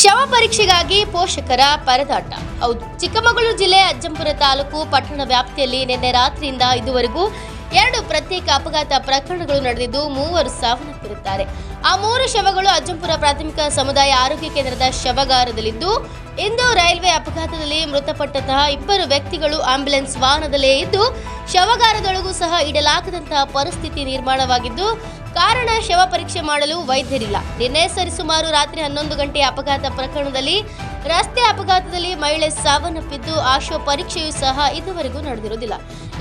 ಶವ ಪರೀಕ್ಷೆಗಾಗಿ ಪೋಷಕರ ಪರದಾಟ. ಹೌದು, ಚಿಕ್ಕಮಗಳೂರು ಜಿಲ್ಲೆ ಅಜ್ಜಂಪುರ ತಾಲೂಕು ಪಟ್ಟಣ ವ್ಯಾಪ್ತಿಯಲ್ಲಿ ನಿನ್ನೆ ರಾತ್ರಿಯಿಂದ ಇದುವರೆಗೂ ಎರಡು ಪ್ರತ್ಯೇಕ ಅಪಘಾತ ಪ್ರಕರಣಗಳು ನಡೆದಿದ್ದು ಮೂವರು ಸಾವನ್ನಪ್ಪಿರುತ್ತಾರೆ. ಆ ಮೂರು ಶವಗಳು ಅಜ್ಜಂಪುರ ಪ್ರಾಥಮಿಕ ಸಮುದಾಯ ಆರೋಗ್ಯ ಕೇಂದ್ರದ ಶವಗಾರದಲ್ಲಿದ್ದು, ಇಂದು ರೈಲ್ವೆ ಅಪಘಾತದಲ್ಲಿ ಮೃತಪಟ್ಟಂತಹ ಇಬ್ಬರು ವ್ಯಕ್ತಿಗಳು ಆಂಬ್ಯುಲೆನ್ಸ್ ವಾಹನದಲ್ಲೇ ಇದ್ದು, ಶವಗಾರದೊಳಗೂ ಸಹ ಇಡಲಾಗದಂತಹ ಪರಿಸ್ಥಿತಿ ನಿರ್ಮಾಣವಾಗಿದ್ದು ಕಾರಣ ಶವ ಪರೀಕ್ಷೆ ಮಾಡಲು ವೈದ್ಯರಿಲ್ಲ. ನಿನ್ನೆ ಸರಿಸುಮಾರು ರಾತ್ರಿ ಹನ್ನೊಂದು ಗಂಟೆ ಅಪಘಾತ ಪ್ರಕರಣದಲ್ಲಿ ರಸ್ತೆ ಅಪಘಾತದಲ್ಲಿ ಮಹಿಳೆ ಸಾವನ್ನಪ್ಪಿದ್ದು, ಆ ಶವ ಪರೀಕ್ಷೆಯೂ ಸಹ ಇದುವರೆಗೂ ನಡೆದಿರುವುದಿಲ್ಲ.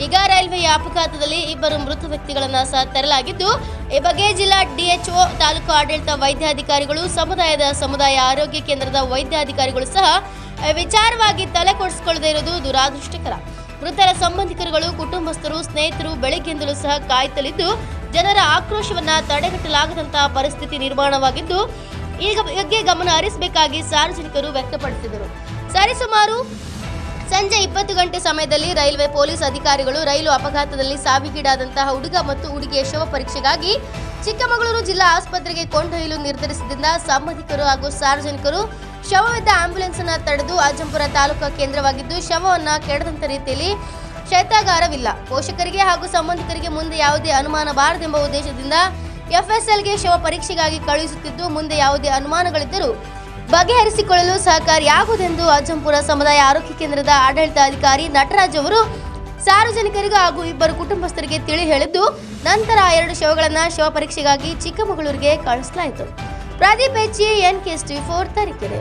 ಈಗ ರೈಲ್ವೆಯ ಅಪಘಾತದಲ್ಲಿ ಇಬ್ಬರು ಮೃತ ವ್ಯಕ್ತಿಗಳನ್ನು ಸಹ ತರಲಾಗಿದ್ದು, ಈ ಬಗ್ಗೆ ಜಿಲ್ಲಾ ಡಿಎಚ್ಒ ತಾಲೂಕು ಆಡಳಿತ ವೈದ್ಯಾಧಿಕಾರಿಗಳು, ಸಮುದಾಯದ ಸಮುದಾಯ ಆರೋಗ್ಯ ಕೇಂದ್ರದ ವೈದ್ಯಾಧಿಕಾರಿಗಳು ಸಹ ವಿಚಾರವಾಗಿ ತಲೆ ಕೊಡಿಸಿಕೊಳ್ಳದೇ ಇರುವುದು ದುರಾದೃಷ್ಟಕರ. ಮೃತರ ಸಂಬಂಧಿಕರುಗಳು, ಕುಟುಂಬಸ್ಥರು, ಸ್ನೇಹಿತರು ಬೆಳಗ್ಗೆಯಿಂದಲೂ ಸಹ ಕಾಯುತ್ತಲಿದ್ದು ಜನರ ಆಕ್ರೋಶವನ್ನ ತಡೆಗಟ್ಟಲಾಗದಂತಹ ಪರಿಸ್ಥಿತಿ ನಿರ್ಮಾಣವಾಗಿದ್ದು, ಈಗ ಬಗ್ಗೆ ಗಮನ ಹರಿಸಬೇಕಾಗಿ ಸಾರ್ವಜನಿಕರು ವ್ಯಕ್ತಪಡಿಸಿದರು. ಸರಿಸುಮಾರು ಸಂಜೆ ಇಪ್ಪತ್ತು ಗಂಟೆ ಸಮಯದಲ್ಲಿ ರೈಲ್ವೆ ಪೊಲೀಸ್ ಅಧಿಕಾರಿಗಳು ರೈಲು ಅಪಘಾತದಲ್ಲಿ ಸಾವಿಗೀಡಾದಂತಹ ಹುಡುಗ ಮತ್ತು ಹುಡುಗಿಯ ಶವ ಪರೀಕ್ಷೆಗಾಗಿ ಚಿಕ್ಕಮಗಳೂರು ಜಿಲ್ಲಾ ಆಸ್ಪತ್ರೆಗೆ ಕೊಂಡೊಯ್ಯಲು ನಿರ್ಧರಿಸಿದ್ದರಿಂದ ಸಂಬಂಧಿಕರು ಹಾಗೂ ಸಾರ್ವಜನಿಕರು ಶವವಿದ್ದ ಆಂಬ್ಯುಲೆನ್ಸ್ ಅನ್ನ ತಡೆದು ಅಜ್ಜಂಪುರ ತಾಲೂಕಾ ಕೇಂದ್ರವಾಗಿದ್ದು, ಶವವನ್ನ ಕೆಡದಂತ ರೀತಿಯಲ್ಲಿ ಶೈತ್ಯಾಗಾರವಿಲ್ಲ. ಪೋಷಕರಿಗೆ ಹಾಗೂ ಸಂಬಂಧಿಕರಿಗೆ ಮುಂದೆ ಯಾವುದೇ ಅನುಮಾನ ಬಾರದೆಂಬ ಉದ್ದೇಶದಿಂದ ಎಫ್ಎಸ್ಎಲ್ಗೆ ಶವ ಪರೀಕ್ಷೆಗಾಗಿ ಕಳುಹಿಸುತ್ತಿದ್ದು, ಮುಂದೆ ಯಾವುದೇ ಅನುಮಾನಗಳಿದ್ದರೂ ಬಗೆಹರಿಸಿಕೊಳ್ಳಲು ಸಹಕಾರಿಯಾಗುವುದೆಂದು ಅಜ್ಜಂಪುರ ಸಮುದಾಯ ಆರೋಗ್ಯ ಕೇಂದ್ರದ ಆಡಳಿತಾಧಿಕಾರಿ ನಟರಾಜ್ ಅವರು ಸಾರ್ವಜನಿಕರಿಗೂ ಹಾಗೂ ಇಬ್ಬರು ಕುಟುಂಬಸ್ಥರಿಗೆ ತಿಳಿ ಹೇಳಿದ್ದು, ನಂತರ ಎರಡು ಶವಗಳನ್ನು ಶವ ಪರೀಕ್ಷೆಗಾಗಿ ಚಿಕ್ಕಮಗಳೂರಿಗೆ ಕಳಿಸಲಾಯಿತು. Pradeep H N K S T four Tarikere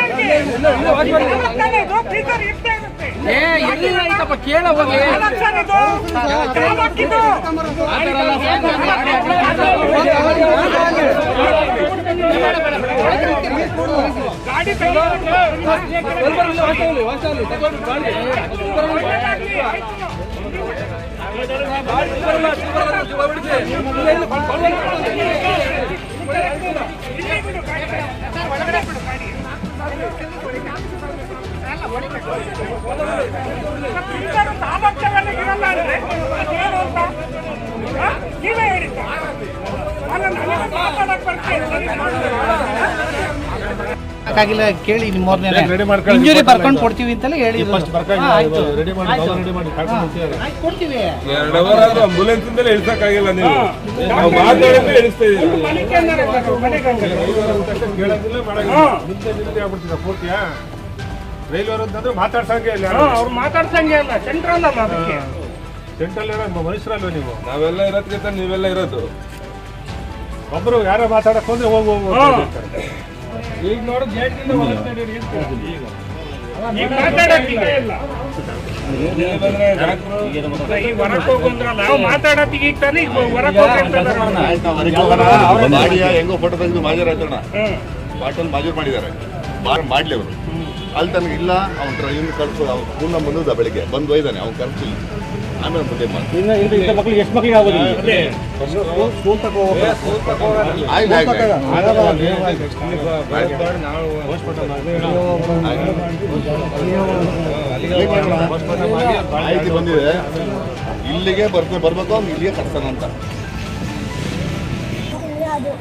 ತಗೊಂಡ್ಬರ್ರಿ. ಎಲ್ಲಿ ಸರ್ ಇದು. ಗಾಡಿ ಗಾಡಿ. ತಾಲೂಕಲ್ಲಿ ಇರಲ್ಲ ಅಂದ್ರೆ ಅದೇನು ಅಂತ? ನೀವೇ ಹೇಳಿ ಸರ್. ಅಲ್ಲ, ನನಗೆ ಮಾತಾಡಕ್ ಬರ್ತೀನಿ. ಸರಿ, ಆಗಿಲ್ಲ ಕೇಳಿ ನಿಮ್ಮ ಮೂರನೇ ಇಂಜುರಿ ಬರ್ಕೊಂಡು ಕೊಡ್ತೀವಿ ಅಂತಲೇ ಹೇಳಿ ಫಸ್ಟ್ ಬರ್ಕೊಂಡು ರೆಡಿ ಮಾಡಿ ರೆಡಿ ಮಾಡಿ ಕರ್ಕೊಂಡು ಹೋಗ್ತಿದ್ದಾರೆ ಕೊಡ್ತೀವಿ ಎರಡು ಅವರ್ ಆದ್ರೂ ಆಂಬುಲೆನ್ಸ್ ಇಂದಲೇ ಇಳಿಸಕ್ಕಾಗಿಲ್ಲ ನೀವು. ನಾವು ಮಾತಾಡಿದ್ರೆ ಇಳಿಸ್ತಾ ಮಾಡಂಗಿಲ್ಲ. ನಿಂತೆ ನಿಂತೆ ಆಗ್ಬಿಡ್ತೀರ ಪೂರ್ತಿಯಾ ರೈಲ್ವೆ ಅಂತಂದ್ರೆ ಮಾತಾಡ್ಸಂಗೆ ಇಲ್ಲ ಯಾರು. ಅವ್ರು ಮಾತಾಡ್ಸಂಗೆ ಅಲ್ಲ ಸೆಂಟ್ರಲ್ ಅಲ್ಲ ಅದಕ್ಕೆ. ಸೆಂಟ್ರಲ್ ಇರೋ ಮನುಷ್ಯರಲ್ವ ನೀವು? ನಾವೆಲ್ಲ ಇರೋದ್ಕಿಂತ ನೀವೆಲ್ಲ ಇರೋದು. ಒಬ್ರು ಯಾರೋ ಮಾತಾಡಕ್ ಹೋದ್ರೆ ಹೋಗಿ ಹೋಗು ಹಾ. ಈಗ ನೋಡು ಮಾತಾಡಕ್ಕೆ ಇಲ್ಲ. ನಾವು ಈಗ ತಾನೇ ಈಗ ಹೋಗ್ತಾರೆ ಹೆಂಗೋ ಫೋಟೋ ತೆಗೆದು ಮಾಜರ್ ಆಯ್ತಣ್ಣ ಬಾಟಲ್ ಮಾಜೂರ್ ಮಾಡಿದ್ದಾರೆ. ಬಾರ್ ಮಾಡ್ಲಿ ಅವರು. ಅಲ್ಲಿ ತನಗಿಲ್ಲ ಇಲ್ಲ ಅವ್ನ ಇವ್ನು ಕಳ್ಸು ಅವ್ನು ಪೂರ್ಣ ಬಂದದ ಬೆಳಿಗ್ಗೆ. ಬಂದು ಒಯ್ದಾನೆ ಅವ್ನು ಕಳ್ಸು ಆಮೇಲೆ ಮುಂದೆ ಮಾತು ಮಕ್ಳಿಗೆ ಎಷ್ಟು ಮಕ್ಳಿಗೆ ಮಾಹಿತಿ ಬಂದಿದೆ ಇಲ್ಲಿಗೆ ಬರ್ತಾರೆ ಬರ್ಬೇಕು ಅವ್ನು ಇಲ್ಲಿಗೆ ಕಟ್ತಾನಂತ ಅದು